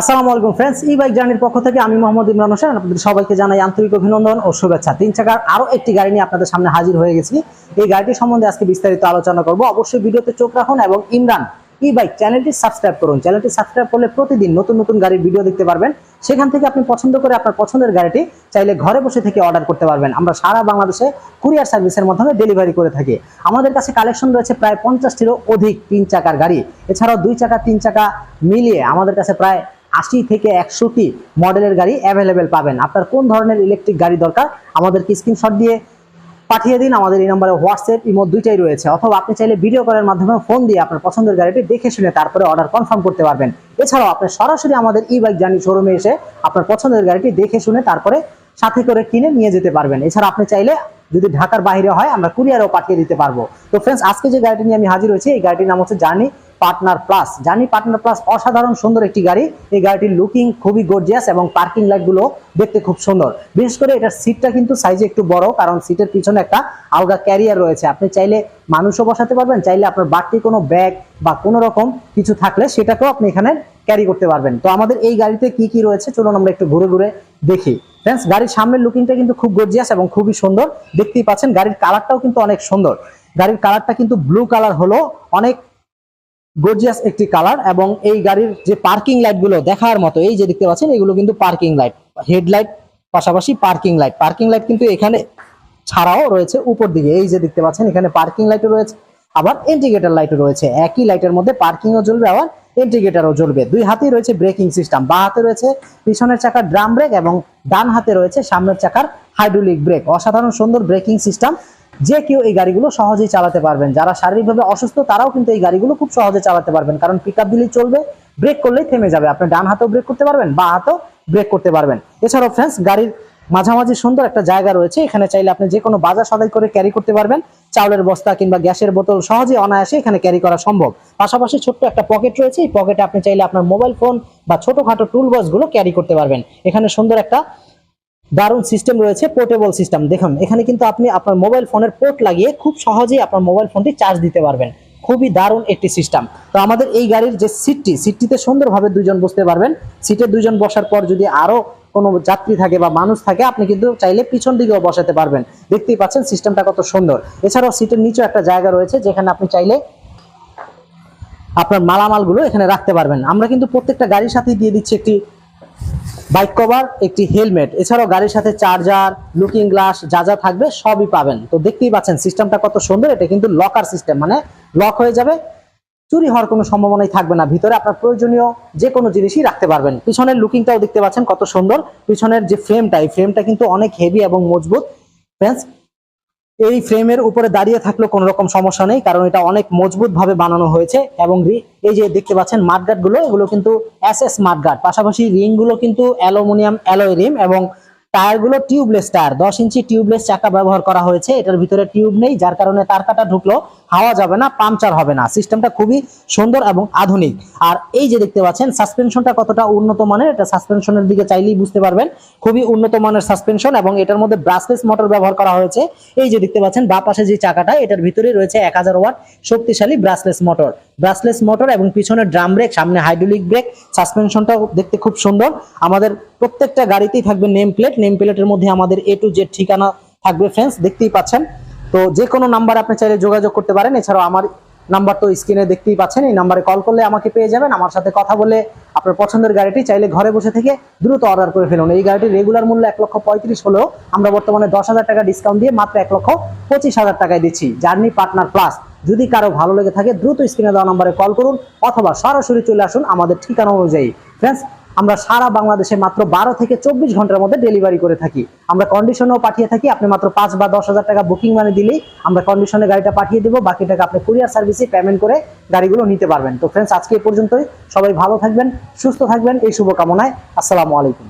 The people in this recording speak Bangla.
আসসালামু আলাইকুম ফ্রেন্ডস ই বাইক জার্নির পক্ষ থেকে আমি মোহাম্মদ ইমরান হোসেন। আপনাদের সবাইকে জানাই আন্তরিক অভিনন্দন ও শুভেচ্ছা। তিন চাকার আরও একটি গাড়ি নিয়ে আপনাদের সামনে হাজির হয়ে গেছি। এই গাড়িটি সম্বন্ধে আজকে বিস্তারিত আলোচনা করব। অবশ্যই ভিডিওতে চোখ রাখুন এবং ইমরান ই বাইক চ্যানেলটি সাবস্ক্রাইব করুন। চ্যানেলটি সাবস্ক্রাইব করলে প্রতিদিন নতুন নতুন গাড়ির ভিডিও দেখতে পারবেন। সেখান থেকে আপনি পছন্দ করে আপনার পছন্দের গাড়িটি চাইলে ঘরে বসে থেকে অর্ডার করতে পারবেন। আমরা সারা বাংলাদেশে কুরিয়ার সার্ভিসের মাধ্যমে ডেলিভারি করে থাকি। আমাদের কাছে কালেকশন রয়েছে প্রায় পঞ্চাশটিরও অধিক তিন চাকার গাড়ি। এছাড়াও দুই চাকা, তিন চাকা মিলিয়ে আমাদের কাছে প্রায় আশি থেকে একশোটি মডেলের গাড়ি অ্যাভেলেবেল পাবেন। আপনার কোন ধরনের ইলেকট্রিক গাড়ি দরকার, আমাদেরকে স্ক্রিনশট দিয়ে পাঠিয়ে দিন। আমাদের এই নম্বরে হোয়াটসঅ্যাপ ইমো দুইটাই রয়েছে। অথবা আপনি চাইলে ভিডিও কলের মাধ্যমে ফোন দিয়ে আপনার পছন্দের গাড়িটি দেখে শুনে তারপরে অর্ডার কনফার্ম করতে পারবেন। এছাড়াও আপনি সরাসরি আমাদের ই বাইক জার্নি শোরুমে এসে আপনার পছন্দের গাড়িটি দেখে শুনে তারপরে সাথে করে কিনে নিয়ে যেতে পারবেন। এছাড়া আপনি চাইলে যদি ঢাকার বাইরে হয়, আমরা কুরিয়ারও পাঠিয়ে দিতে পারব। তো ফ্রেন্ডস আজকে যে গাড়িটি নিয়ে আমি হাজির হয়েছি, এই গাড়িটির নাম হচ্ছে journey partner plus journey partner plus অসাধারণ সুন্দর একটি গাড়ি। এই গাড়িটির লুকিং খুবই গর্জিয়াস এবং পার্কিং লাইটগুলো দেখতে খুব সুন্দর। বিশেষ করে এটার সিটটা কিন্তু সাইজে একটু বড়, কারণ সিটের পিছনে একটা আলগা ক্যারিয়ার রয়েছে। আপনি চাইলে মানুষও বসাতে পারবেন, চাইলে আপনার বাড়তি কোনো ব্যাগ বা কোনো রকম কিছু থাকলে সেটাকেও আপনি এখানে ক্যারি করতে পারবেন। তো আমাদের এই গাড়িতে কি কি রয়েছে? চলুন আমরা একটু ঘুরে ঘুরে দেখি। ফ্রেন্ডস গাড়ির সামনের লুকিংটা কিন্তু খুব গর্জিয়াস এবং খুবই সুন্দর। দেখতেই পাচ্ছেন, গাড়ির কালারটাও কিন্তু অনেক সুন্দর। গাড়ির কালারটা কিন্তু ব্লু কালার হলো, অনেক গর্জিয়াস একটি কালার এবং এই গাড়ির যে পার্কিং লাইটগুলো দেখার মতো, এই যে দেখতে পাচ্ছেন, এগুলো কিন্তু পার্কিং লাইট হেডলাইট পাশাপাশি পার্কিং লাইট পার্কিং লাইট কিন্তু এখানে ছাড়াও রয়েছে উপর দিকে। এই যে দেখতে পাচ্ছেন, এখানে পার্কিং লাইটও রয়েছে, আবার ইন্ডিকেটর লাইটও রয়েছে। একই লাইটের মধ্যে পার্কিংও জ্বলবে, আবার ইন্ডিকেটরও জ্বলবে। দুই হাতেই রয়েছে ব্রেকিং সিস্টেম বা হাতে রয়েছে পিছনের চাকার ড্রাম ব্রেক এবং ডান হাতে রয়েছে সামনের চাকার হাইড্রোলিক ব্রেক অসাধারণ সুন্দর ব্রেকিং সিস্টেম যে কেউ এই গাড়িগুলো সহজেই চালাতে পারবেন। যারা শারীরিকভাবে অসুস্থ, তারাও কিন্তু এই গাড়িগুলো খুব সহজে চালাতে পারবেন। কারণ পিক আপ দিলেই চলবে ব্রেক করলেই থেমে যাবে। আপনি ডান হাতেও ব্রেক করতে পারবেন, বা হাতেও ব্রেক করতে পারবেন। এছাড়াও ফ্রেন্ডস গাড়ির মাঝামাঝি সুন্দর একটা জায়গা রয়েছে। এখানে চাইলে আপনি যে কোনো বাজার সদাই করে ক্যারি করতে পারবেন। চাউলের বস্তা কিংবা গ্যাসের বোতল সহজে অনায়াসে এখানে ক্যারি করা সম্ভব। পাশাপাশি ছোট্ট একটা পকেট রয়েছে। এই পকেটে আপনি চাইলে আপনার মোবাইল ফোন বা ছোটখাটো টুল বক্সগুলো ক্যারি করতে পারবেন। এখানে সুন্দর একটা দারুণ সিস্টেম রয়েছে পোর্টেবল সিস্টেম দেখুন, এখানে কিন্তু আপনি আপনার মোবাইল ফোনের পোর্ট লাগিয়ে খুব সহজেই আপনার মোবাইল ফোনটি চার্জ দিতে পারবেন। খুবই দারুণ একটি সিস্টেম তো আমাদের এই গাড়ির যে সিটটি সিটটিতে সুন্দরভাবে দুজন বসতে পারবেন। সিটে দুজন বসার পর যদি আরও কোনো যাত্রী থাকে বা মানুষ থাকে, আপনি কিন্তু চাইলে পিছন দিকেও বসাতে পারবেন। দেখতেই পাচ্ছেন সিস্টেমটা কত সুন্দর। এছাড়াও সিটের নিচেও একটা জায়গা রয়েছে, যেখানে আপনি চাইলে আপনার মালামালগুলো এখানে রাখতে পারবেন। আমরা কিন্তু প্রত্যেকটা গাড়ির সাথেই দিয়ে দিচ্ছি একটি বাইক কভার, একটি হেলমেট। এছাড়াও গাড়ির সাথে চার্জার, লুকিং গ্লাস, যা যা থাকবে সবই পাবেন। তো দেখতেই পাচ্ছেন, সিস্টেমটা কত সুন্দর। এটা কিন্তু লকার সিস্টেম মানে লক হয়ে যাবে। চুরি হওয়ার কোনো সম্ভাবনাই থাকবে না। ভিতরে আপনার প্রয়োজনীয় যে কোনো জিনিসই রাখতে পারবেন। পিছনের লুকিংটাও দেখতে পাচ্ছেন কত সুন্দর। পিছনের যে ফ্রেমটা এই ফ্রেমটা কিন্তু অনেক হেভি এবং মজবুত। ফ্রেন্ডস এই ফ্রেমের উপরে দাঁড়িয়ে থাকলে কোনো রকম সমস্যা নেই, কারণ এটা অনেক মজবুত ভাবে বানানো হয়েছে এবং এই যে দেখতে পাচ্ছেন মাঠগার্ডগুলো, এগুলো কিন্তু এস এস মাঠগার্ড পাশাপাশি রিংগুলো কিন্তু অ্যালুমিনিয়াম অ্যালয় রিম এবং টায়ারগুলো টিউবলেস টায়ার। দশ ইঞ্চি টিউবলেস চাকা ব্যবহার করা হয়েছে, এটার ভিতরে টিউব নেই, যার কারণে তার কাটা ঢুকলো। হাওয়া যাবে না, পাংচার হবে না। সিস্টেমটা খুবই সুন্দর এবং আধুনিক। আর এই যে দেখতে পাচ্ছেন সাসপেনশনটা কতটা উন্নত মানের, এটা সাসপেনশনের দিকে চাইলেই বুঝতে পারবেন। খুবই উন্নত মানের সাসপেনশন এবং এটার মধ্যে ব্রাসলেস মোটর ব্যবহার করা হয়েছে। এই যে দেখতে পাচ্ছেন, বা পাশে যে চাকাটা, এটার ভিতরে রয়েছে এক হাজার ওয়াট শক্তিশালী ব্রাসলেস মোটর ব্রাসলেস মোটর এবং পিছনে ড্রাম ব্রেক সামনে হাইড্রোলিক ব্রেক সাসপেনশনটাও দেখতে খুব সুন্দর। আমাদের প্রত্যেকটা গাড়িতেই থাকবে নেম প্লেট নেম প্লেটের মধ্যে আমাদের এ টু জেড ঠিকানা থাকবে ফ্রেন্ডস দেখতেই পাচ্ছেন। তো যে কোনো নাম্বার আপনি চাইলে যোগাযোগ করতে পারেন। এছাড়াও আমার নাম্বার তো স্ক্রিনে দেখতেই পাচ্ছেন, এই নাম্বারে কল করলে আমাকে পেয়ে যাবেন। আমার সাথে কথা বলে আপনার পছন্দের গাড়িটি চাইলে ঘরে বসে থেকে দ্রুত অর্ডার করে ফেলুন। এই গাড়িটির রেগুলার মূল্য এক লক্ষ পঁয়ত্রিশ হলেও আমরা বর্তমানে দশ হাজার টাকা ডিসকাউন্ট দিয়ে মাত্র এক লক্ষ পঁচিশ হাজার টাকায় দিচ্ছি। জার্নি পার্টনার প্লাস যদি কারও ভালো লেগে থাকে, দ্রুত স্ক্রিনে দেওয়া নাম্বারে কল করুন অথবা সরাসরি চলে আসুন আমাদের ঠিকানা অনুযায়ী। ফ্রেন্ডস আমরা সারা বাংলাদেশে মাত্র বারো থেকে চব্বিশ ঘণ্টার মধ্যে ডেলিভারি করে থাকি। আমরা কন্ডিশনেও পাঠিয়ে থাকি, আপনি মাত্র পাঁচ বা দশ হাজার টাকা বুকিং মানে দিলেই আমরা কন্ডিশনে গাড়িটা পাঠিয়ে দেবো, বাকি টাকা আপনি কুরিয়ার সার্ভিসে পেমেন্ট করে গাড়িগুলো নিতে পারবেন। তো ফ্রেন্ডস আজকে এ পর্যন্তই। সবাই ভালো থাকবেন, সুস্থ থাকবেন, এই শুভকামনায়। আসসালামু আলাইকুম।